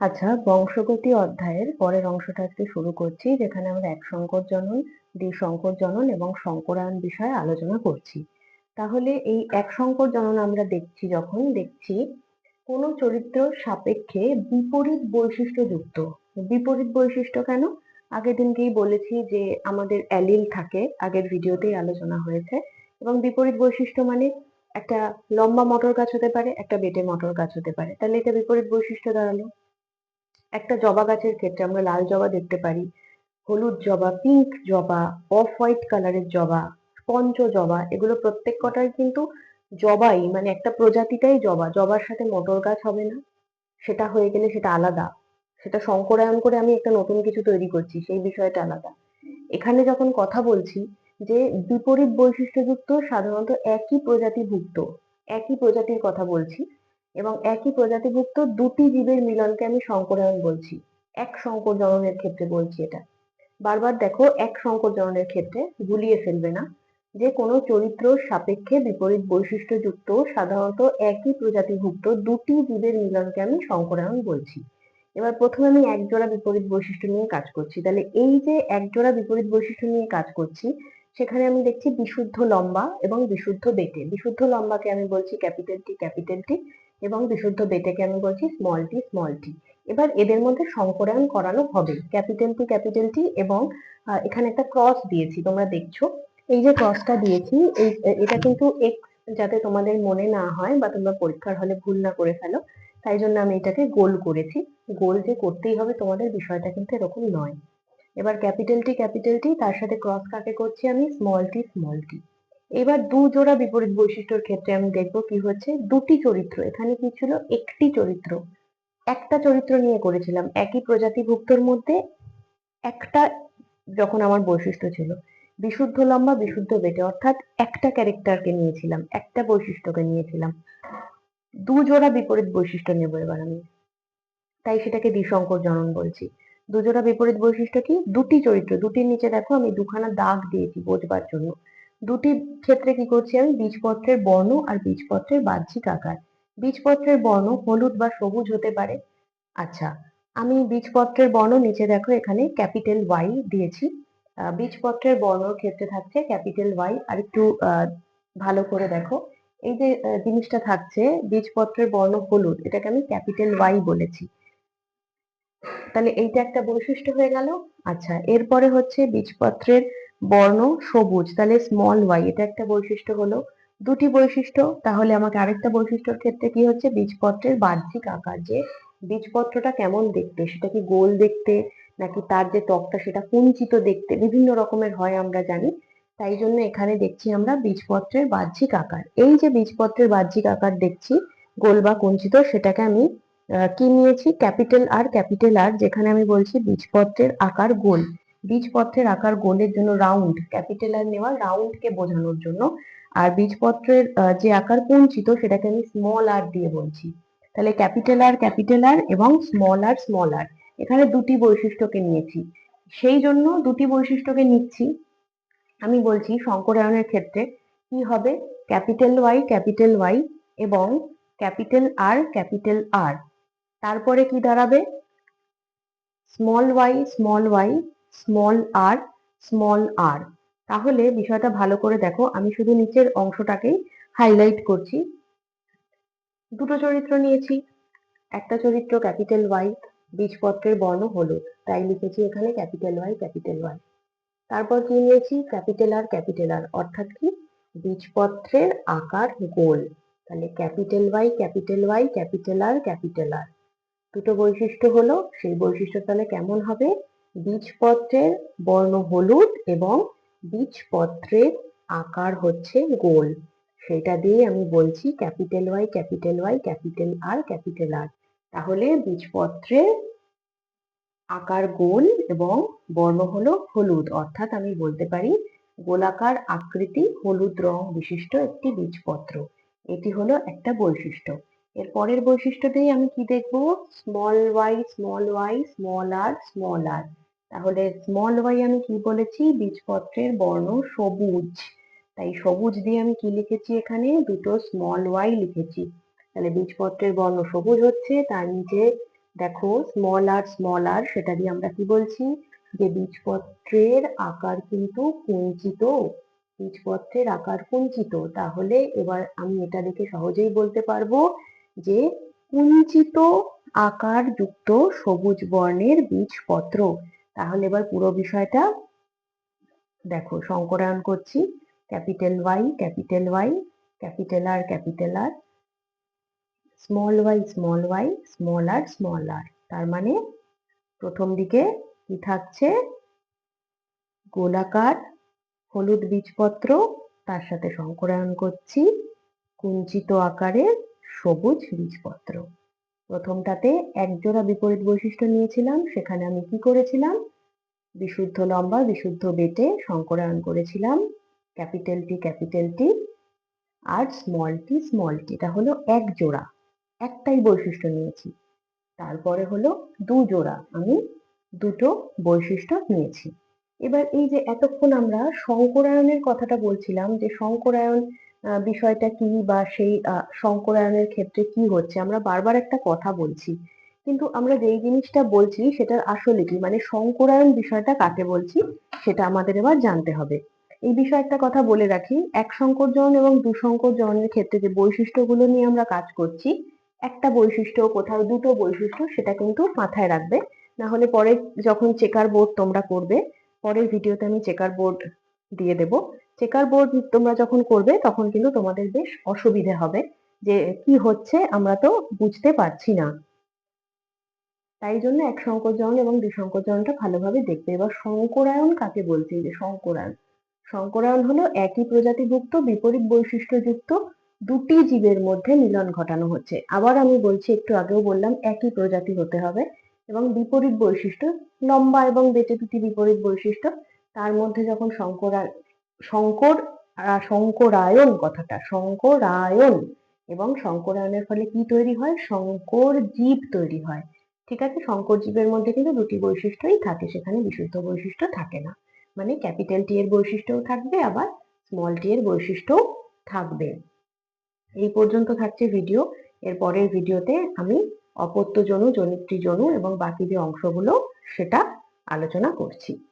আচ্ছা বংশগতি অধ্যায়ের পরের অংশটা আজকে শুরু করছি, যেখানে আমরা এক সংকর জনন দ্বি সংকর জনন এবং সংকরায়ন বিষয়ে আলোচনা করছি। তাহলে এই এক সংকর জনন আমরা দেখছি যখন, দেখছি কোন চরিত্র সাপেক্ষে বিপরীত বৈশিষ্ট্য যুক্ত। বিপরীত বৈশিষ্ট্য কেন? আগের দিনকেই বলেছি যে আমাদের অ্যালিল থাকে, আগের ভিডিওতেই আলোচনা হয়েছে। এবং বিপরীত বৈশিষ্ট্য মানে একটা লম্বা মটর গাছ হতে পারে, একটা বেটে মটর গাছ হতে পারে। তাহলে এটা বিপরীত বৈশিষ্ট্য দাঁড়াল। একটা জবা গাছের ক্ষেত্রে আমরা লাল জবা দেখতে পারি, হলুদ জবা পিঙ্ক জবা অফ হোয়াইট কালারের জবা পঞ্চ জবা, এগুলো প্রত্যেক কটাই কিন্তু জবাই মানে একটা প্রজাতিটাই জবা, জবার সাথে মটর গাছ হবে না, সেটা হয়ে গেলে সেটা আলাদা, সেটা সংকরায়ন করে আমি একটা নতুন কিছু তৈরি করছি, সেই বিষয়টা আলাদা। এখানে যখন কথা বলছি যে বিপরীত বৈশিষ্ট্যযুক্ত সাধারণত একই প্রজাতিভুক্ত, একই প্রজাতির কথা বলছি এবং একই প্রজাতিভুক্ত দুটি জীবের মিলনকে আমি সংকরায়ন বলছি। এক সংকর জননের ক্ষেত্রে বলছি এটা। বারবার দেখো, এক সংকর জননের ক্ষেত্রে গুলিয়ে ফেলবে না। যে কোনো চরিত্র সাপেক্ষে বিপরীত বৈশিষ্ট্যযুক্ত সাধারণত একই প্রজাতিভুক্ত দুটি জীবের মিলনকে আমি সংকরায়ন বলছি। এবার প্রথমে আমি এক জোড়া বিপরীত বৈশিষ্ট্য নিয়ে কাজ করছি। তাহলে এই যে এক জোড়া বিপরীত বৈশিষ্ট্য নিয়ে কাজ করছি, সেখানে আমি দেখছি বিশুদ্ধ লম্বা এবং বিশুদ্ধ বেটে। বিশুদ্ধ লম্বাকে আমি বলছি ক্যাপিটাল টি ক্যাপিটাল টি। এবং বিশুদ্ধ বেটেকে আমি বলছি স্মল টি স্মল টি এবার এদের মধ্যে সংকরায়ন করানো হবে। ক্যাপিটাল টি ক্যাপিটাল টি এবং এখানে একটা ক্রস দিয়েছি, তোমরা দেখছ। এই যে ক্রসটা দিয়েছি, এই, এটা কিন্তু এক্স যাতে তোমাদের মনে না হয় বা তোমরা পরীক্ষার হলে ভুল না করে ফেলো, তাই জন্য আমি এটাকে গোল করেছি। গোল যে করতেই হবে তোমাদের বিষয়টা কিন্তু এরকম নয়। এবার ক্যাপিটাল টি ক্যাপিটাল টি তার সাথে ক্রস কাকে করছি আমি? স্মল টি স্মল টি এবার দু জোড়া বিপরীত বৈশিষ্ট্যর ক্ষেত্রে আমি দেখব কি হচ্ছে। দুটি চরিত্র, এখানে কি ছিল? একটি চরিত্র। একটা চরিত্র নিয়ে করেছিলাম। একই প্রজাতিভুক্তর মধ্যে একটা যখন আমার বৈশিষ্ট্য ছিল। বিশুদ্ধ লম্বা, বিশুদ্ধ বেটে। অর্থাৎ একটা ক্যারেক্টারকে নিয়েছিলাম, একটা বৈশিষ্ট্যকে নিয়েছিলাম। দু জোড়া বিপরীত বৈশিষ্ট্য নেব এবার আমি। তাই সেটাকে দ্বিসংকর জনন বলছি। দুজোড়া বিপরীত বৈশিষ্ট্য কি? দুটি চরিত্র। দুটির নিচে দেখো আমি দুখানা দাগ দিয়েছি বোঝবার জন্য। দুটি ক্ষেত্রে কি করছি আমি? বীজপত্রের বর্ণ আর বীজপত্রের বাহ্যিক আকার। বীজপত্রের বর্ণ হলুদ বা সবুজ হতে পারে। আচ্ছা আমি বীজপত্রের বর্ণ নিচে দেখো, এখানে ক্যাপিটাল ওয়াই দিয়েছি। বীজপত্রের বর্ণর ক্ষেত্রে থাকছে ক্যাপিটাল ওয়াই আর একটু ভালো করে দেখো। এই যে জিনিসটা থাকছে, বীজপত্রের বর্ণ হলুদ, এটাকে আমি ক্যাপিটাল ওয়াই বলেছি। তাহলে এইটা একটা বৈশিষ্ট্য হয়ে গেল। আচ্ছা এরপরে হচ্ছে বীজপত্রের বর্ণ সবুজ, তাহলে স্মল ওয়াই এটা একটা বৈশিষ্ট্য হলো। দুটি বৈশিষ্ট্য, তাহলে আমাকে আরেকটা বৈশিষ্ট্যর ক্ষেত্রে কি হচ্ছে? বীজপত্রের বাহ্যিক আকার, যে বীজপত্রটা কেমন দেখতে? সেটা কি গোল দেখতে? নাকি তার যে ত্বকটা, সেটা কুঞ্চিত দেখতে? বিভিন্ন রকমের হয় আমরা জানি। তাই জন্য এখানে দেখছি আমরা বীজপত্রের বাহ্যিক আকার। এই যে বীজপত্রের বাহ্যিক আকার দেখছি, গোল বা কুঞ্চিত, সেটাকে আমি কি নিয়েছি? ক্যাপিটাল আর ক্যাপিটাল আর, যেখানে আমি বলছি বীজপত্রের আকার গোল। বীজপত্রের আকার গোলের জন্য রাউন্ড ক্যাপিটাল আর নেওয়া রাউন্ডকে বোঝানোর জন্য। আর বীজপত্রের যে আকার কুঞ্চিত সেটাকে আমি স্মল আর দিয়ে বলছি। তাহলে ক্যাপিটাল আর ক্যাপিটাল আর এবং স্মল আর স্মল আর এখানে দুটি বৈশিষ্ট্যকে নিয়েছি। সেই জন্য দুটি বৈশিষ্ট্যকে নিচ্ছি। আমি বলছি সংকরায়নের ক্ষেত্রে কি হবে? ক্যাপিটাল ওয়াই ক্যাপিটাল ওয়াই এবং ক্যাপিটাল আর ক্যাপিটাল আর তারপরে কি দাঁড়াবে? Small Y small Y small R small R তাহলে বিষয়টা ভালো করে দেখো, আমি শুধু নিচের অংশটাকেই হাইলাইট করছি। দুটো চরিত্র নিয়েছি। একটা চরিত্র ক্যাপিটাল ওয়াই বীজপত্রের বর্ণ হলুদ। তাই লিখেছি এখানে ক্যাপিটাল ওয়াই ক্যাপিটাল ওয়াই তারপর কি নিয়েছি? ক্যাপিটাল আর ক্যাপিটাল আর অর্থাৎ কি? বীজপত্রের আকার গোল। তাহলে capital Y capital Y capital R capital R দুটো বৈশিষ্ট্য হলো, সেই বৈশিষ্ট্য তাহলে কেমন হবে? বীজপত্রের বর্ণ হলুদ এবং বীজপত্রের আকার হচ্ছে গোল। সেটা দিয়ে আমি বলছি capital Y capital Y capital R capital R তাহলে বীজপত্রের আকার গোল এবং বর্ণ হলো হলুদ। অর্থাৎ আমি বলতে পারি গোলাকার আকৃতি হলুদ রং বিশিষ্ট একটি বীজপত্র। এটি হলো একটা বৈশিষ্ট্য। এর পরের বৈশিষ্ট্যতেই আমি কি দেখব? Small Y small Y small R small R তাহলে স্মল ওয়াই আমি কি বলেছি? বীজপত্রের বর্ণ সবুজ। তাই সবুজ দিয়ে আমি কি লিখেছি এখানে? দুটো স্মল ওয়াই লিখেছি। তাহলে বীজপত্রের বর্ণ সবুজ হচ্ছে, তার নিচে দেখো স্মল আর স্মল আর সেটা দিয়ে আমরা কি বলছি? যে বীজপত্রের আকার কিন্তু কুঞ্চিত। বীজপত্রের আকার কুঞ্চিত। তাহলে এবার আমি এটা দেখে সহজেই বলতে পারব যে কুঞ্চিত আকার যুক্ত সবুজ বর্ণের বীজপত্র। তাহলে এবার পুরো বিষয়টা দেখো সংকরায়ন করছি। Capital Y capital Y capital R capital R small Y small Y small R small R তার মানে প্রথম দিকে কি থাকছে? গোলাকার হলুদ বীজপত্র, তার সাথে সংকরায়ন করছি। কুঞ্চিত আকারের সবুজ বীজপত্র। প্রথমটাতে একজোড়া বিপরীত বৈশিষ্ট্য নিয়েছিলাম, সেখানে আমি কি করেছিলাম? বিশুদ্ধ লম্বা, বিশুদ্ধ বেটে সংকরায়ন করেছিলাম, ক্যাপিটাল টি ক্যাপিটাল টি আর স্মল টি স্মল টি এটা হলো এক জোড়া একটাই বৈশিষ্ট্য নিয়েছি। তারপরে হলো দু জোড়া আমি দুটো বৈশিষ্ট্য নিয়েছি। এবার এই যে এতক্ষণ আমরা সংকরায়নের কথাটা বলছিলাম, যে সংকরায়ন বিষয়টা কি বা সেই আহ, সংকরায়নের ক্ষেত্রে কি হচ্ছে? আমরা বারবার একটা কথা বলছি। কিন্তু আমরা যেই জিনিসটা বলছি সেটার আসলে কি? মানে সংকরায়ন বিষয়টা কাকে বলছি সেটা আমাদের এবার জানতে হবে। এই বিষয়ে একটা কথা বলে রাখি। এক সংকর জন এবং দু সংকর জনের ক্ষেত্রে যে বৈশিষ্ট্যগুলো নিয়ে আমরা কাজ করছি একটা বৈশিষ্ট্য কোথাও দুটো বৈশিষ্ট্য সেটা কিন্তু মাথায় রাখবে। না হলে পরে যখন চেকার বোর্ড তোমরা করবে পরের ভিডিওতে আমি চেকার বোর্ড দিয়ে দেব। চেকার বোর্ড তোমরা যখন করবে, তখন কিন্তু তোমাদের বেশ অসুবিধে হবে যে কি হচ্ছে, আমরা তো বুঝতে পারছি না। তাই জন্য এক সংকোচন এবং দ্বিসংকোচনটা ভালোভাবে দেখবে এবার সংকরায়ন কাকে বলছে? যে সংকরায়ন। সংকরায়ন হলো একই প্রজাতিভুক্ত, বিপরীত বৈশিষ্ট্যযুক্ত দুটি জীবের মধ্যে মিলন ঘটানো হচ্ছে। আবার আমি বলছি, একটু আগেও বললাম, একই প্রজাতি হতে হবে এবং বিপরীত বৈশিষ্ট্য, লম্বা এবং বেটে দুটি বিপরীত বৈশিষ্ট্য, তার মধ্যে যখন সংকরা সংকর সংকরায়ন কথাটা সংকরায়ন এবং সংকরায়নের ফলে কি তৈরি হয়? সংকর জীব তৈরি হয়। ঠিক আছে? সংকর জীবের মধ্যে কিন্তু দুটি বৈশিষ্ট্যই থাকে, সেখানে বিশুদ্ধ বৈশিষ্ট্য থাকে না। মানে ক্যাপিটাল টি এর বৈশিষ্ট্যও থাকবে, আবার স্মল টি এর বৈশিষ্ট্যও থাকবে। এই পর্যন্ত থাকছে ভিডিও এর পরের ভিডিওতে আমি অপত্য জনু, জনিত্রী জনু এবং বাকি যে অংশগুলো, সেটা আলোচনা করছি।